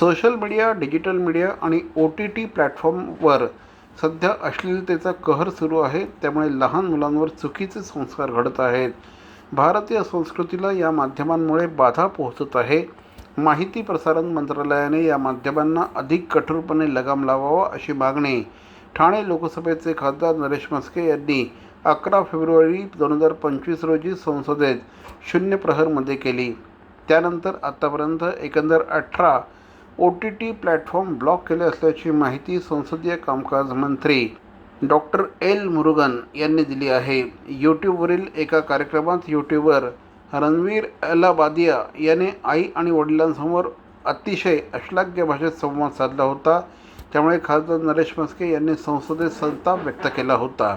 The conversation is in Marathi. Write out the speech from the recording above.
सोशल मीडिया डिजिटल मीडिया आणि ओ टी टी प्लॅटफॉर्मवर सध्या अश्लीलतेचा कहर सुरू आहे. त्यामुळे लहान मुलांवर चुकीचे संस्कार घडत आहेत. भारतीय संस्कृतीला या माध्यमांमुळे बाधा पोहोचत आहे. माहिती प्रसारण मंत्रालयाने या माध्यमांना अधिक कठोरपणे लगाम लावावा अशी मागणी ठाणे लोकसभेचे खासदार नरेश म्हस्के यांनी अकरा फेब्रुवारी दोन हजार पंचवीस रोजी संसदेत शून्य प्रहरमध्ये केली. त्यानंतर आत्तापर्यंत एकंदर अठरा O T T platform block केले असल्याची माहिती संसदीय कामकाज मंत्री डॉक्टर एल. मुरुगन यांनी दिली आहे. यूट्यूबवरील एका कार्यक्रमात यूट्यूबर रणवीर अलाबादिया याने आई आणि वडिलांसमोर अतिशय अश्लाघ्य भाषेत संवाद साधला होता. त्यामुळे खासदार नरेश म्हस्के यांनी संसदेत संताप व्यक्त केला होता.